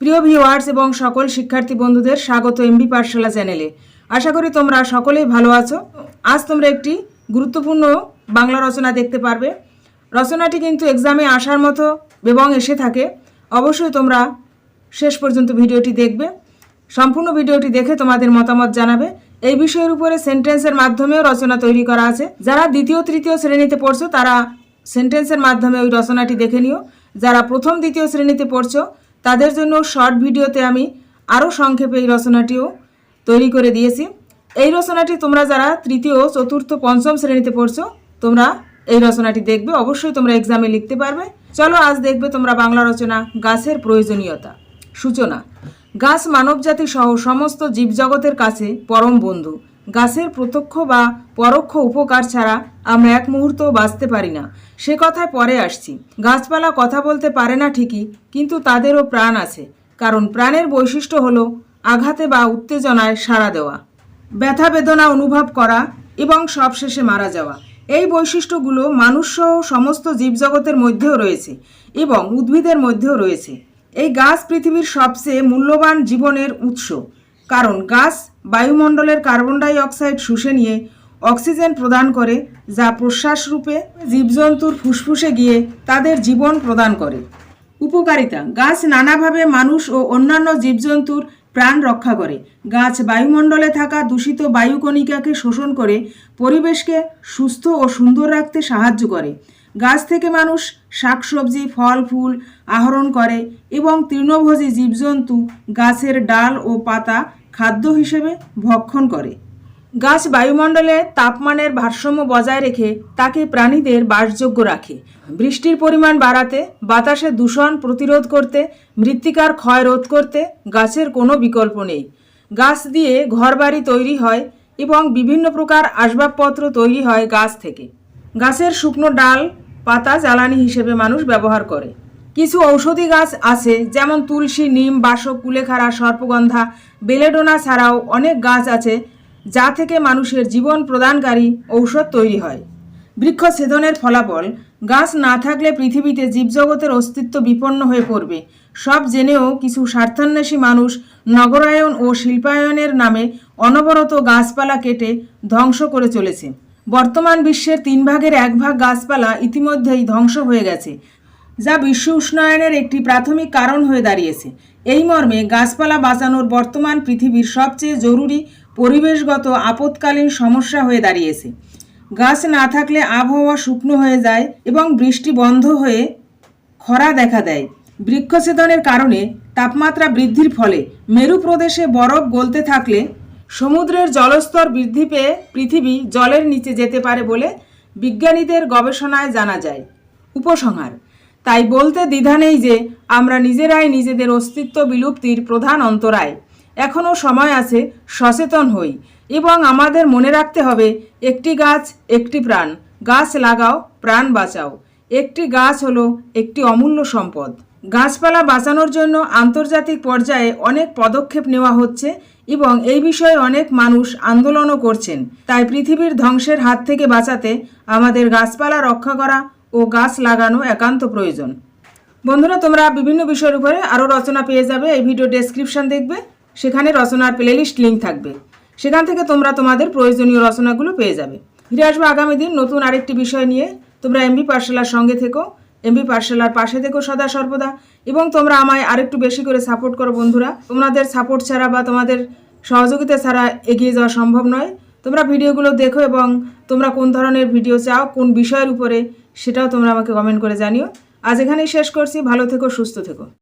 প্রিয় ভিউয়ার্স এবং সকল শিক্ষার্থী বন্ধুদের স্বাগত এমবি পাঠশালা চ্যানেলে আশা করি তোমরা সকলেই ভালো আছো। আজ তোমরা একটি গুরুত্বপূর্ণ বাংলা রচনা দেখতে পারবে। রচনাটি কিন্তু এক্সামে আসার মতো এবং এসে থাকে। অবশ্যই তোমরা শেষ পর্যন্ত ভিডিওটি দেখবে। সম্পূর্ণ ভিডিওটি দেখে তোমাদের মতামত জানাবে। এই বিষয়ের উপরে সেন্টেন্সের মাধ্যমেও রচনা তৈরি করা আছে। যারা দ্বিতীয়, তৃতীয় শ্রেণীতে পড়ছো, তারা সেন্টেন্সের মাধ্যমে ওই রচনাটি দেখে নিও। যারা প্রথম, দ্বিতীয় শ্রেণীতে পড়ছো তাদের জন্য শর্ট ভিডিওতে আমি আরও সংক্ষেপে এই রচনাটিও তৈরি করে দিয়েছি। এই রচনাটি তোমরা যারা তৃতীয়, চতুর্থ, পঞ্চম শ্রেণীতে পড়ছো, তোমরা এই রচনাটি দেখবে। অবশ্যই তোমরা এক্সামে লিখতে পারবে। চলো আজ দেখবে তোমরা বাংলা রচনা, গাছের প্রয়োজনীয়তা, সূচনা। গাছ মানবজাতি সহ সমস্ত জীবজগতের কাছে পরম বন্ধু। গাছের প্রত্যক্ষ বা পরোক্ষ উপকার ছাড়া আমরা এক মুহূর্ত বাঁচতে পারি না। সে কথায় পরে আসছি। গাছপালা কথা বলতে পারে না ঠিকই, কিন্তু তাদেরও প্রাণ আছে, কারণ প্রাণের বৈশিষ্ট্য হলো আঘাতে বা উত্তেজনায় সাড়া দেওয়া, ব্যথা বেদনা অনুভব করা এবং সবশেষে মারা যাওয়া। এই বৈশিষ্ট্যগুলো মানুষসহ সমস্ত জীবজগতের মধ্যেও রয়েছে এবং উদ্ভিদের মধ্যেও রয়েছে। এই গাছ পৃথিবীর সবচেয়ে মূল্যবান জীবনের উৎস। কারণ গাছ বায়ুমণ্ডলের কার্বন ডাই অক্সাইড শুষে নিয়ে অক্সিজেন প্রদান করে, যা প্রশ্বাস রূপে জীবজন্তুর ফুসফুসে গিয়ে তাদের জীবন প্রদান করে। উপকারিতা, গাছ নানাভাবে মানুষ ও অন্যান্য জীবজন্তুর প্রাণ রক্ষা করে। গাছ বায়ুমণ্ডলে থাকা দূষিত বায়ুকণিকাকে শোষণ করে পরিবেশকে সুস্থ ও সুন্দর রাখতে সাহায্য করে। গাছ থেকে মানুষ শাকসবজি ফল ফুল আহরণ করে এবং তৃণভোজী জীবজন্তু গাছের ডাল ও পাতা খাদ্য হিসেবে ভক্ষণ করে। গাছ বায়ুমণ্ডলে তাপমানের ভারসাম্য বজায় রেখে তাকে প্রাণীদের বাসযোগ্য রাখে। বৃষ্টির পরিমাণ বাড়াতে, বাতাসে দূষণ প্রতিরোধ করতে, মৃত্তিকার ক্ষয় রোধ করতে গাছের কোনো বিকল্প নেই। গাছ দিয়ে ঘরবাড়ি তৈরি হয় এবং বিভিন্ন প্রকার আসবাবপত্র তৈরি হয় গাছ থেকে। গাছের শুকনো ডাল পাতা জ্বালানি হিসেবে মানুষ ব্যবহার করে। কিছু ঔষধি গাছ আছে, যেমন তুলসী, নিম, বাসক, কুলেখাড়া, সর্পগন্ধা, বেলেডোনা ছাড়াও অনেক গাছ আছে যা থেকে মানুষের জীবন প্রদানকারী ঔষধ তৈরি হয়। বৃক্ষ ছেদনের ফলাফল, গাছ না থাকলে পৃথিবীতে জীবজগতের অস্তিত্ব বিপন্ন হয়ে পড়বে। সব জেনেও কিছু স্বার্থান্বেষী মানুষ নগরায়ন ও শিল্পায়নের নামে অনবরত গাছপালা কেটে ধ্বংস করে চলেছে। বর্তমান বিশ্বের তিন ভাগের এক ভাগ গাছপালা ইতিমধ্যেই ধ্বংস হয়ে গেছে, যা বিশ্ব উষ্ণায়নের একটি প্রাথমিক কারণ হয়ে দাঁড়িয়েছে। এই মর্মে গাছপালা বাঁচানোর বর্তমান পৃথিবীর সবচেয়ে জরুরি পরিবেশগত আপৎকালীন সমস্যা হয়ে দাঁড়িয়েছে। গাছ না থাকলে আবহাওয়া শুকনো হয়ে যায় এবং বৃষ্টি বন্ধ হয়ে খরা দেখা দেয়। বৃক্ষছেদনের কারণে তাপমাত্রা বৃদ্ধির ফলে মেরু প্রদেশে বরফ গলতে থাকলে সমুদ্রের জলস্তর বৃদ্ধি পেয়ে পৃথিবী জলের নিচে যেতে পারে বলে বিজ্ঞানীদের গবেষণায় জানা যায়। উপসংহার, তাই বলতে দ্বিধা নেই যে আমরা নিজেরাই নিজেদের অস্তিত্ব বিলুপ্তির প্রধান অন্তরায়। এখনও সময় আছে সচেতন হই এবং আমাদের মনে রাখতে হবে, একটি গাছ, একটি প্রাণ। গাছ লাগাও, প্রাণ বাঁচাও। একটি গাছ হলো একটি অমূল্য সম্পদ। গাছপালা বাঁচানোর জন্য আন্তর্জাতিক পর্যায়ে অনেক পদক্ষেপ নেওয়া হচ্ছে এবং এই বিষয়ে অনেক মানুষ আন্দোলনও করছেন। তাই পৃথিবীর ধ্বংসের হাত থেকে বাঁচাতে আমাদের গাছপালা রক্ষা করা ও গাছ লাগানো একান্ত প্রয়োজন। বন্ধুরা, তোমরা বিভিন্ন বিষয়ের উপরে আরও রচনা পেয়ে যাবে। এই ভিডিও ডেসক্রিপশন দেখবে। সেখানে রচনার প্লেলিস্ট লিঙ্ক থাকবে। সেখান থেকে তোমরা তোমাদের প্রয়োজনীয় রচনাগুলো পেয়ে যাবে। ফিরে আসব আগামী দিন নতুন আরেকটি বিষয় নিয়ে। তোমরা এমবি পাঠশালার সঙ্গে থেকো। এমবি পাঠশালার পাশে থেকো সদা সর্বদা। এবং তোমরা আমায় আরেকটু বেশি করে সাপোর্ট করো বন্ধুরা। তোমাদের সাপোর্ট ছাড়া বা তোমাদের সহযোগিতা ছাড়া এগিয়ে যাওয়া সম্ভব নয়। তোমরা ভিডিওগুলো দেখো এবং তোমরা কোন ধরনের ভিডিও চাও, কোন বিষয়ের উপরে সেটাও তোমরা আমাকে কমেন্ট করে জানিও। আজ এখানেই শেষ করছি। ভালো থেকো, সুস্থ থেকো।